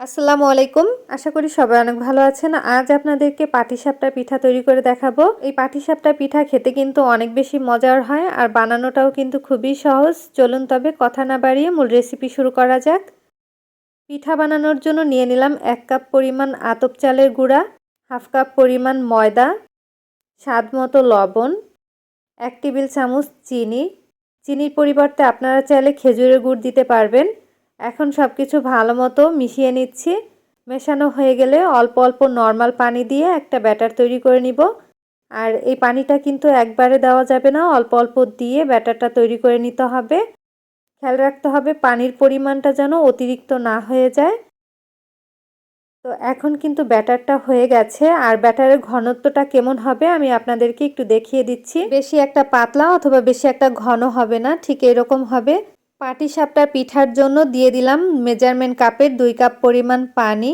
আসসালামু আলাইকুম। আশা করি সবাই অনেক ভালো আছেন। আজ আপনাদেরকে পাটিসাপটা পিঠা তৈরি করে দেখাবো। এই পাটিসাপটা পিঠা খেতে কিন্তু অনেক বেশি মজার হয় আর বানানোটাও কিন্তু খুবই সহজ। চলুন তবে কথা না বাড়িয়ে মূল রেসিপি শুরু করা যাক। পিঠা বানানোর জন্য নিয়ে নিলাম এক কাপ পরিমাণ আতপ চালের গুঁড়া, হাফ কাপ পরিমাণ ময়দা, স্বাদ মতো লবণ, এক টেবিল চামচ চিনি। চিনির পরিবর্তে আপনারা চাইলে খেজুরের গুড় দিতে পারবেন। এখন সব কিছু ভালো মতো মিশিয়ে নিচ্ছি। মেশানো হয়ে গেলে অল্প অল্প নর্মাল পানি দিয়ে একটা ব্যাটার তৈরি করে নিব। আর এই পানিটা কিন্তু একবারে দেওয়া যাবে না, অল্প অল্প দিয়ে ব্যাটারটা তৈরি করে নিতে হবে। খেয়াল রাখতে হবে পানির পরিমাণটা যেন অতিরিক্ত না হয়ে যায়। তো এখন কিন্তু ব্যাটারটা হয়ে গেছে। আর ব্যাটারের ঘনত্বটা কেমন হবে আমি আপনাদেরকে একটু দেখিয়ে দিচ্ছি। বেশি একটা পাতলা অথবা বেশি একটা ঘন হবে না, ঠিক এরকম হবে। পাটি সাপটার পিঠার জন্য দিয়ে দিলাম মেজারমেন্ট কাপের দুই কাপ পরিমাণ পানি।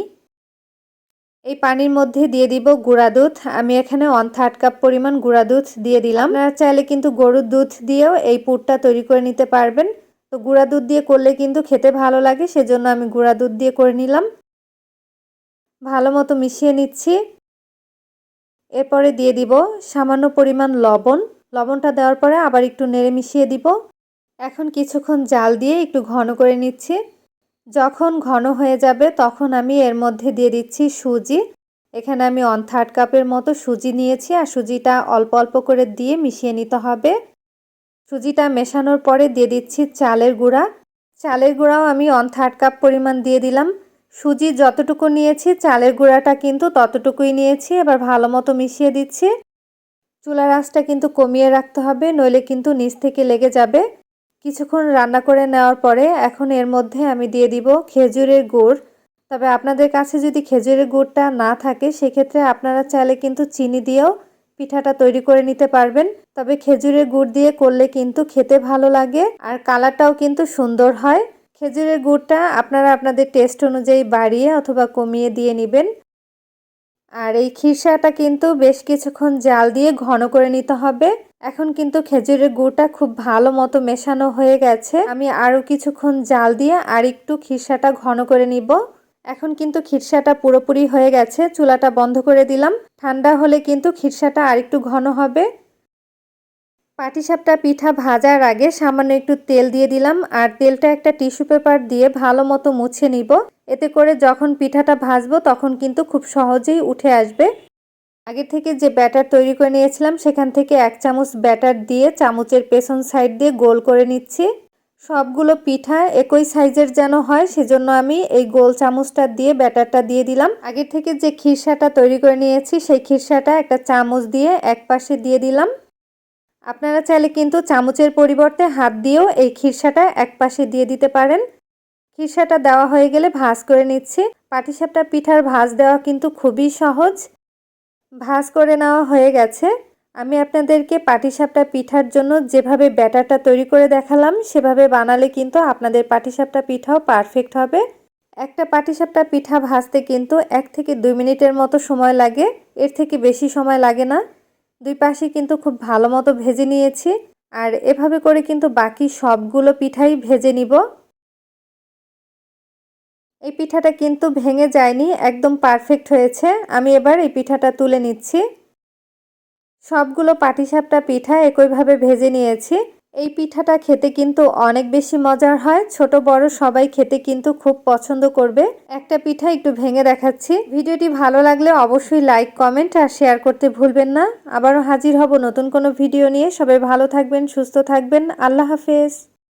এই পানির মধ্যে দিয়ে দিব গুঁড়া দুধ। আমি এখানে ওয়ান থার্ড কাপ পরিমাণ গুঁড়া দুধ দিয়ে দিলাম। আপনারা চাইলে কিন্তু গরুর দুধ দিয়েও এই পুরটা তৈরি করে নিতে পারবেন। তো গুঁড়া দুধ দিয়ে করলে কিন্তু খেতে ভালো লাগে, সেজন্য আমি গুঁড়া দুধ দিয়ে করে নিলাম। ভালো মতো মিশিয়ে নিচ্ছি। এরপরে দিয়ে দিব সামান্য পরিমাণ লবণ। লবণটা দেওয়ার পরে আবার একটু নেড়ে মিশিয়ে দিব। এখন কিছুক্ষণ জাল দিয়ে একটু ঘন করে নিচ্ছি। যখন ঘন হয়ে যাবে তখন আমি এর মধ্যে দিয়ে দিচ্ছি সুজি। এখানে আমি অন থার্ড কাপের মতো সুজি নিয়েছি আর সুজিটা অল্প অল্প করে দিয়ে মিশিয়ে নিতে হবে। সুজিটা মেশানোর পরে দিয়ে দিচ্ছি চালের গুঁড়া। চালের গুঁড়াও আমি অন থার্ড কাপ পরিমাণ দিয়ে দিলাম। সুজি যতটুকু নিয়েছি, চালের গুঁড়াটা কিন্তু ততটুকুই নিয়েছি। এবার ভালো মতো মিশিয়ে দিচ্ছি। চুলার আঁচটা কিন্তু কমিয়ে রাখতে হবে, নইলে কিন্তু নিচ থেকে লেগে যাবে। কিছুক্ষণ রান্না করে নেওয়ার পরে এখন এর মধ্যে আমি দিয়ে দিব খেজুরের গুড়। তবে আপনাদের কাছে যদি খেজুরের গুড়টা না থাকে, সেক্ষেত্রে আপনারা চাইলে কিন্তু চিনি দিয়েও পিঠাটা তৈরি করে নিতে পারবেন। তবে খেজুরের গুড় দিয়ে করলে কিন্তু খেতে ভালো লাগে আর কালারটাও কিন্তু সুন্দর হয়। খেজুরের গুড়টা আপনারা আপনাদের টেস্ট অনুযায়ী বাড়িয়ে অথবা কমিয়ে দিয়ে নেবেন। আর এই খিরসাটা কিন্তু বেশ কিছুক্ষণ জাল দিয়ে ঘন করে নিতে হবে। এখন কিন্তু খেজুরের গুড়টা খুব ভালো মতো মেশানো হয়ে গেছে। আমি আরও কিছুক্ষণ জাল দিয়ে আর একটু খিরসাটা ঘন করে নিব। এখন কিন্তু খিরসাটা পুরোপুরি হয়ে গেছে। চুলাটা বন্ধ করে দিলাম। ঠান্ডা হলে কিন্তু খিরসাটা আরেকটু ঘন হবে। পাটিসাপটা পিঠা ভাজার আগে সামান্য একটু তেল দিয়ে দিলাম, আর তেলটা একটা টিস্যু পেপার দিয়ে ভালো মতো মুছে নিব। এতে করে যখন পিঠাটা ভাজবো তখন কিন্তু খুব সহজেই উঠে আসবে। আগে থেকে যে ব্যাটার তৈরি করে নিয়েছিলাম, সেখান থেকে এক চামচ ব্যাটার দিয়ে চামচের পেছন সাইড দিয়ে গোল করে নিচ্ছি। সবগুলো পিঠা একই সাইজের যেন হয়, সেজন্য আমি এই গোল চামচটা দিয়ে ব্যাটারটা দিয়ে দিলাম। আগে থেকে যে খিরসাটা তৈরি করে নিয়েছি, সেই খিরসাটা একটা চামচ দিয়ে এক পাশে দিয়ে দিলাম। আপনারা চাইলে কিন্তু চামচের পরিবর্তে হাত দিয়েও এই খিরসাটা এক পাশে দিয়ে দিতে পারেন। খিরসাটা দেওয়া হয়ে গেলে ভাজ করে নিচ্ছি। পাটিসাপটা পিঠার ভাজ দেওয়া কিন্তু খুবই সহজ। ভাজ করে নেওয়া হয়ে গেছে। আমি আপনাদেরকে পাটিসাপটা পিঠার জন্য যেভাবে ব্যাটারটা তৈরি করে দেখালাম, সেভাবে বানালে কিন্তু আপনাদের পাটিসাপটা পিঠাও পারফেক্ট হবে। একটা পাটিসাপটা পিঠা ভাজতে কিন্তু এক থেকে দুই মিনিটের মতো সময় লাগে। এর থেকে বেশি সময় লাগে না। দুই পাশে কিন্তু খুব ভালো মতো ভেজে নিয়েছি। আর এভাবে করে কিন্তু বাকি সবগুলো পিঠাই ভেজে নিব। এই পিঠাটা কিন্তু ভেঙে যায়নি, একদম পারফেক্ট হয়েছে। আমি এবার এই পিঠাটা তুলে নিচ্ছি। সবগুলো পাটিসাপটা পিঠা একইভাবে ভেজে নিয়েছি। এই পিঠাটা খেতে কিন্তু অনেক বেশি মজার হয়। ছোট, বড় সবাই খেতে কিন্তু খুব পছন্দ করবে। একটা পিঠা একটু ভেঙে দেখাচ্ছি। ভিডিওটি ভালো লাগলে অবশ্যই লাইক, কমেন্ট আর শেয়ার করতে ভুলবেন না। আবারও হাজির হব নতুন কোনো ভিডিও নিয়ে। সবাই ভালো থাকবেন, সুস্থ থাকবেন। আল্লাহ হাফেজ।